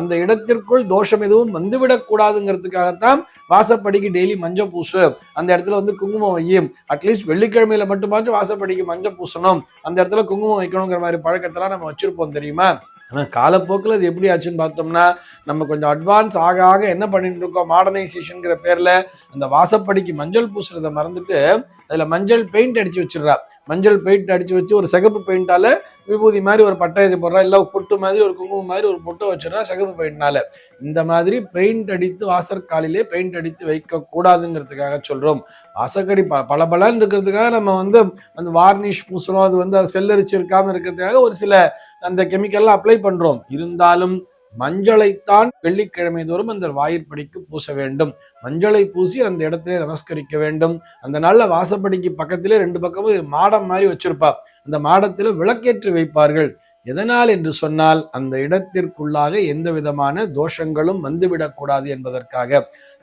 அந்த இடத்திற்குள் தோஷம் எதுவும் வந்துவிடக் கூடாதுங்கிறதுக்காகத்தான் வாசப்படிக்கு டெய்லி மஞ்சள் பூசு அந்த இடத்துல வந்து குங்குமம் வையும். அட்லீஸ்ட் வெள்ளிக்கிழமையில மட்டுமாச்சும் வாசப்படிக்கு மஞ்சள் பூசணும் அந்த இடத்துல குங்குமம் வைக்கணுங்கிற மாதிரி பழக்கத்தெல்லாம் நம்ம வச்சிருப்போம் தெரியுமா? ஆனால் காலப்போக்கில் அது எப்படி ஆச்சுன்னு பார்த்தோம்னா நம்ம கொஞ்சம் அட்வான்ஸ் ஆக ஆக என்ன பண்ணிட்டு இருக்கோம்? மாடர்னைசேஷனுங்கிற பேரில் அந்த வாசப்படிக்கு மஞ்சள் பூசுறதை மறந்துட்டு அதில் மஞ்சள் பெயிண்ட் அடிச்சு வச்சிடுறா. மஞ்சள் பெயிண்ட் அடித்து வச்சு ஒரு சிகப்பு பெயிண்டால விபூதி மாதிரி ஒரு பட்டை இது போடுறா இல்லை பொட்டு மாதிரி ஒரு குங்குமம் மாதிரி ஒரு பொட்டை வச்சிடறா சிகப்பு பெயிண்ட்னால இந்த மாதிரி பெயிண்ட் அடித்து வாசற்காலிலே பெயிண்ட் அடித்து வைக்க கூடாதுங்கிறதுக்காக சொல்றோம். வாசக்கடி ப பளபளன்னு இருக்கிறதுக்காக நம்ம வந்து அந்த வார்னிஷ் பூசுறோம் அது வந்து அது செல்லரிச்சு இருக்காம இருக்கிறதுக்காக ஒரு சில அந்த கெமிக்கல்லாம் அப்ளை பண்றோம். இருந்தாலும் மஞ்சளைத்தான் வெள்ளிக்கிழமை தோறும் அந்த வாயிற்படிக்கு பூச வேண்டும். மஞ்சளை பூசி அந்த இடத்திலே நமஸ்கரிக்க வேண்டும். அந்த நாளில் வாசப்படிக்கு பக்கத்திலே ரெண்டு பக்கமும் மாடம் மாதிரி வச்சிருப்பா அந்த மாடத்தில் விளக்கேற்றி வைப்பார்கள். எதனால் என்று சொன்னால் அந்த இடத்திற்குள்ளாக எந்த விதமான தோஷங்களும் வந்துவிடக்கூடாது என்பதற்காக.